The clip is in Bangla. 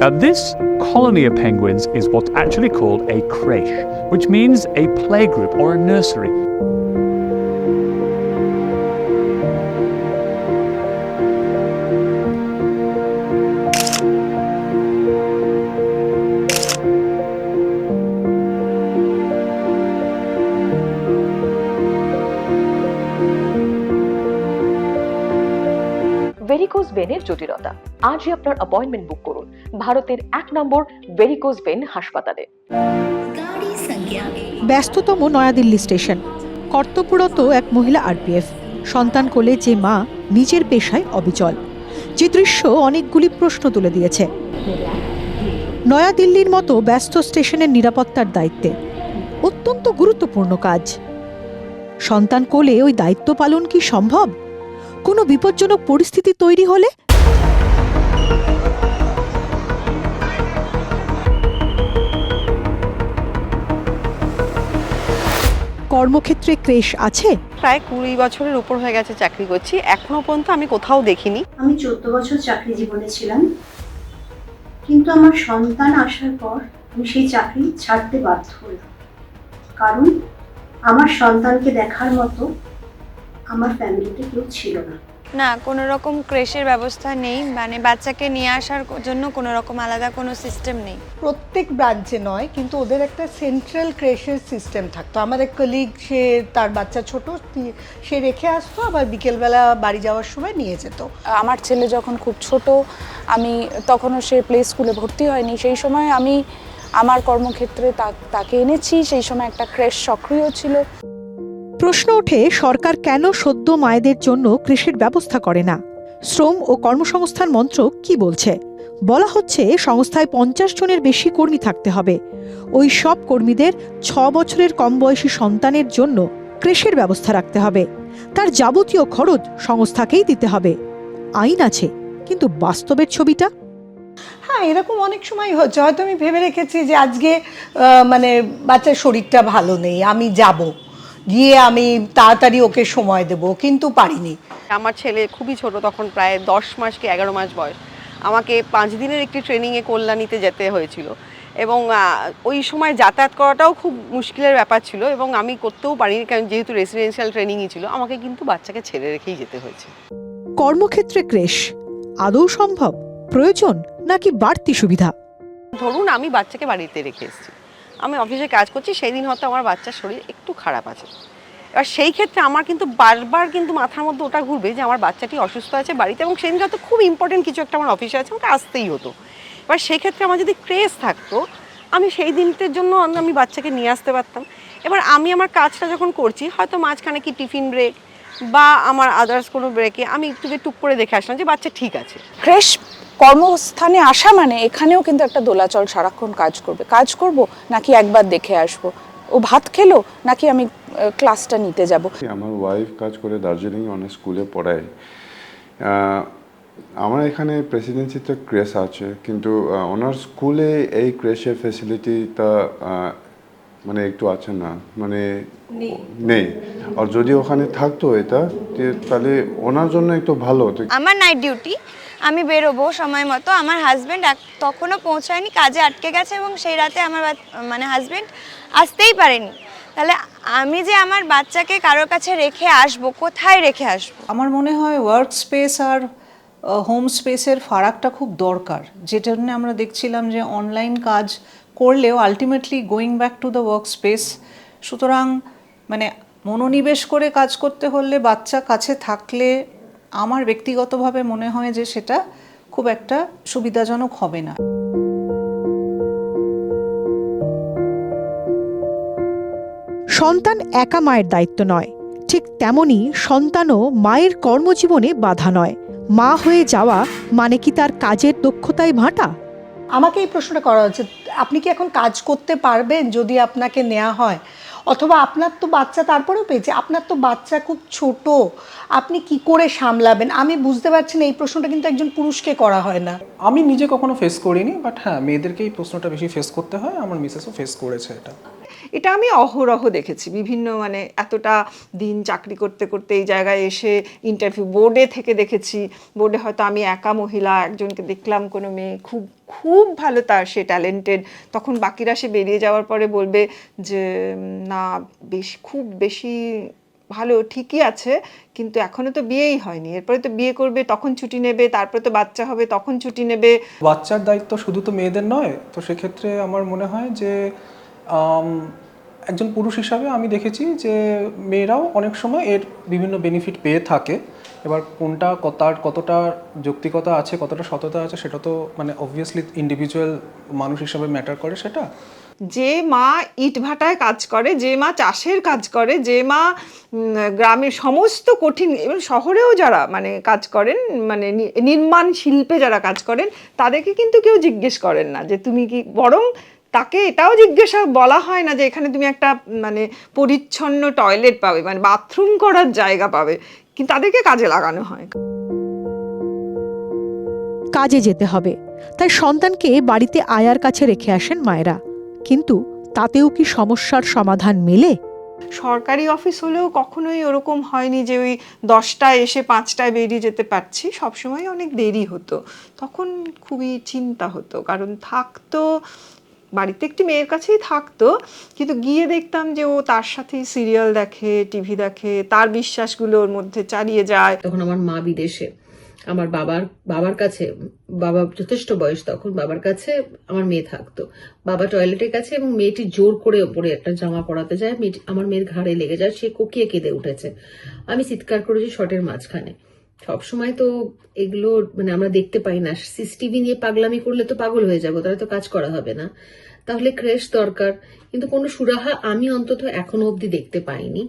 Now, this colony of penguins is what's actually called a creche, which means a playgroup or a nursery. Varicose ভেনের জটিলতা। আজই আপনার অ্যাপয়েন্টমেন্ট বুক করুন। ভারতের এক নম্বর ভেরিকোজ ভেন হাসপাতালে। ব্যস্ততম নয়াদিল্লি স্টেশন। কর্তব্যরত এক মহিলা আরপিএফ। সন্তান কোলে যে মা নিজের পেশায় অবিচল। যে দৃশ্য অনেকগুলি প্রশ্ন তুলে দিয়েছে। নয়াদিল্লির মতো ব্যস্ত স্টেশনের নিরাপত্তার দায়িত্বে। অত্যন্ত গুরুত্বপূর্ণ কাজ। সন্তান কোলে ওই দায়িত্ব পালন কি সম্ভব? কোনো বিপজ্জনক পরিস্থিতি তৈরি হলে? কর্মক্ষেত্রে ক্রেশ আছে? প্রায় কুড়ি বছরের উপর হয়ে গেছে চাকরি করছি। এখনও পর্যন্ত আমি কোথাও দেখিনি। আমি চোদ্দ বছর চাকরি জীবনে ছিলাম। কিন্তু আমার সন্তান আসার পর আমি সেই চাকরি ছাড়তে বাধ্য হলাম। কারণ আমার সন্তানকে দেখার মতো আমার ফ্যামিলিতে কেউ ছিল না। না কোনো রকম ক্রেশের ব্যবস্থা নেই। মানে বাচ্চাকে নিয়ে আসার জন্য কোনো রকম আলাদা কোনো সিস্টেম নেই। প্রত্যেক ব্রাঞ্চে নয় কিন্তু ওদের একটা সেন্ট্রাল ক্রেশের সিস্টেম থাকতো। আমার এক কলিগ সে তার বাচ্চা ছোট সে রেখে আসতো আবার বিকেলবেলা বাড়ি যাওয়ার সময় নিয়ে যেত। আমার ছেলে যখন খুব ছোট আমি তখনও সে প্লে স্কুলে ভর্তি হয়নি। সেই সময় আমি আমার কর্মক্ষেত্রে তাকে এনেছি সেই সময় একটা ক্রেশ সক্রিয় ছিল। প্রশ্ন ওঠে, সরকার কেন সদ্য মায়েদের জন্য কৃষির ব্যবস্থা করে না? শ্রম ও কর্মসংস্থান মন্ত্রক কি বলছে? বলা হচ্ছে, সংস্থায় পঞ্চাশ জনের বেশি কর্মী থাকতে হবে। ওই সব কর্মীদের ছ বছরের কম বয়সী সন্তানের জন্য কৃষির ব্যবস্থা রাখতে হবে। তার যাবতীয় খরচ সংস্থাকেই দিতে হবে। আইন আছে, কিন্তু বাস্তবের ছবিটা? হ্যাঁ এরকম অনেক সময় হচ্ছে। হয়তো আমি ভেবে রেখেছি যে আজকে মানে বাচ্চার শরীরটা ভালো নেই, আমি যাব। গিয়ে আমি তাড়াতাড়ি ওকে সময় দেব কিন্তু পারিনি। আমার ছেলে খুবই ছোট তখন প্রায় দশ মাস কি এগারো মাস বয়স। আমাকে পাঁচ দিনের একটি ট্রেনিংয়ে কল্যাণীতে যেতে হয়েছিল এবং ওই সময় যাতায়াত করাটাও খুব মুশকিলের ব্যাপার ছিল এবং আমি করতেও পারিনি কারণ যেহেতু রেসিডেন্সিয়াল ট্রেনিংই ছিল আমাকে কিন্তু বাচ্চাকে ছেড়ে রেখেই যেতে হয়েছে। কর্মক্ষেত্রে ক্রেশ। আদৌ সম্ভব? প্রয়োজন নাকি বাড়তি সুবিধা? ধরুন আমি বাচ্চাকে বাড়িতে রেখে এসেছি। আমি অফিসে কাজ করছি সেই দিন হয়তো আমার বাচ্চার শরীর একটু খারাপ আছে। এবার সেই ক্ষেত্রে আমার কিন্তু বারবার কিন্তু মাথার মধ্যে ওটা ঘুরবে যে আমার বাচ্চাটি অসুস্থ আছে বাড়িতে এবং সেদিন হয়তো খুব ইম্পর্টেন্ট কিছু একটা আমার অফিসে আছে, আমাকে আসতেই হতো। এবার সেই ক্ষেত্রে আমার যদি ক্রেজ থাকতো, আমি সেই দিনটার জন্য আমি বাচ্চাকে নিয়ে আসতে পারতাম। এবার আমি আমার কাজটা যখন করছি, হয়তো মাঝখানে কি টিফিন ব্রেক বা আমার আদার্স কোনো ব্রেকে আমি একটু টুক করে দেখে আসলাম যে বাচ্চা ঠিক আছে। ক্রেশ কর্মস্থানে আসা মানে এখানেও কিন্তু একটা দোলাচল সারাক্ষণ কাজ করবে। কাজ করব নাকি একবার দেখে আসব? ও ভাত খেলো নাকি আমি ক্লাসটা নিতে যাব? আমার ওয়াইফ কাজ করে দার্জিলিং অনেক স্কুলে পড়ায়। আমার এখানে প্রেসিডেন্সিতে ক্রেশ আছে কিন্তু ওনার স্কুলে এই ক্রেশের ফেসিলিটিটা মানে একটু আছে না মানে নেই। আর যদি ওখানে থাকতো এটা তাহলে ওনার জন্য একটু ভালো। হতো আমার নাইট ডিউটি আমি বেরোবো সময় মতো। আমার হাজব্যান্ড তখনও পৌঁছায়নি, কাজে আটকে গেছে এবং সেই রাতে আমার মানে হাজব্যান্ড আসতেই পারেনি। তাহলে আমি যে আমার বাচ্চাকে কারোর কাছে রেখে আসব, কোথায় রেখে আসব? আমার মনে হয় ওয়ার্ক স্পেস আর হোম স্পেসের ফারাকটা খুব দরকার। যেটার জন্য আমরা দেখছিলাম যে অনলাইন কাজ করলেও ultimately going back to the work space সুতরাং মানে মনোনিবেশ করে কাজ করতে হলে বাচ্চা কাছে থাকলে আমার ব্যক্তিগতভাবে মনে হয় যে সেটা খুব একটা সুবিধাজনক হবে না। সন্তান একা মায়ের দায়িত্ব নয়। ঠিক তেমনি সন্তানও মায়ের কর্মজীবনে বাধা নয়। মা হয়ে যাওয়া মানে কি তার কাজের দক্ষতায় ভাটা? আমাকে এই প্রশ্নটা করা হচ্ছে আপনি কি এখন কাজ করতে পারবেন যদি আপনাকে নেওয়া হয়? অথবা আপনার তো বাচ্চা তারপরেও পেয়েছে, আপনার তো বাচ্চা খুব ছোট, আপনি কি করে সামলাবেন? আমি বুঝতে পারছি না, এই প্রশ্নটা কিন্তু একজন পুরুষকে করা হয় না। আমি নিজে কখনো ফেস করিনি বাট হ্যাঁ মেয়েদেরকে এই প্রশ্নটা বেশি ফেস করতে হয়, আমার মিসেসও ফেস করেছে এটা। এটা আমি অহরহ দেখেছি। বিভিন্ন মানে এতটা দিন চাকরি করতে করতে এই জায়গায় এসে ইন্টারভিউ বোর্ডে থেকে দেখেছি। বোর্ডে হয়তো আমি একা মহিলা, একজনকে দেখলাম, কোনো মেয়ে খুব খুব ভালো তার সে ট্যালেন্টেড তখন বাকিরা সে বেরিয়ে যাওয়ার পরে বলবে যে না, বেশ, খুব বেশি ভালো ঠিকই আছে, কিন্তু এখনও তো বিয়েই হয়নি। এরপরে তো বিয়ে করবে, তখন ছুটি নেবে, তারপরে তো বাচ্চা হবে, তখন ছুটি নেবে। বাচ্চার দায়িত্ব শুধু তো মেয়েদের নয়, তো সেক্ষেত্রে আমার মনে হয় যে একজন পুরুষ হিসাবে আমি দেখেছি যে মেয়েরাও অনেক সময় এর বিভিন্ন বেনিফিট পেয়ে থাকে। এবার কোনটা কতার, কতটা যৌক্তিকতা আছে, কতটা সততা আছে, সেটা তো মানে অবভিয়াসলি ইন্ডিভিজুয়াল মানুষ হিসাবে ম্যাটার করে সেটা। যে মা ইট ভাটায় কাজ করে, যে মা চাষের কাজ করে, যে মা গ্রামের সমস্ত কঠিন এবং শহরেও যারা মানে কাজ করেন মানে নির্মাণ শিল্পে যারা কাজ করেন, তাদেরকে কিন্তু কেউ জিজ্ঞেস করেন না যে তুমি কি, বরং তাকে এটাও জিজ্ঞাসা বলা হয় না যে এখানে তুমি একটা মানে পরিচ্ছন্ন টয়লেট পাবে মানে বাথরুম করার জায়গা পাবে কিন্তু তাদেরকে কাজে লাগানো হয়। কাজে যেতে হবে। তাই সন্তানকে বাড়িতে আয়ার কাছে রেখে আসেন মায়েরা। কিন্তু তাতেও কি সমস্যার সমাধান মেলে? সরকারি অফিস হলেও কখনোই ওরকম হয়নি যে ওই দশটায় এসে পাঁচটায় বেরিয়ে যেতে পারছি। সবসময় অনেক দেরি হতো। তখন খুবই চিন্তা হতো কারণ থাকতো বাড়িতে একটি মেয়ের কাছেই থাকতো, কিন্তু গিয়ে দেখতাম যে ও তার সাথেই সিরিয়াল দেখে টিভি দেখে, তার বিশ্বাসগুলো ওর মধ্যে চালিয়ে যায়। তখন আমার মা বিদেশে। আমার বাবার বাবার কাছে, বাবা যথেষ্ট বয়স তখন, বাবার কাছে আমার মেয়ে থাকতো। বাবা টয়লেটের কাছে এবং মেয়েটি জোর করে ওপরে একটা জামা পরাতে যায় আমার মেয়ের ঘাড়ে লেগে যায়, সে কোকিয়ে কেঁদে উঠেছে। আমি চিৎকার করেছি শটের মাঝখানে। সবসময় তো এগুলো মানে আমরা দেখতে পাই না। সিসিটিভি নিয়ে পাগলামি করলে তো পাগল হয়ে যাব, তাহলে তো কাজ করা হবে না। তাহলে ক্রেশ দরকার। কিন্তু কোনো সুরাহা আমি অন্তত এখনও অবধি দেখতে পাইনি।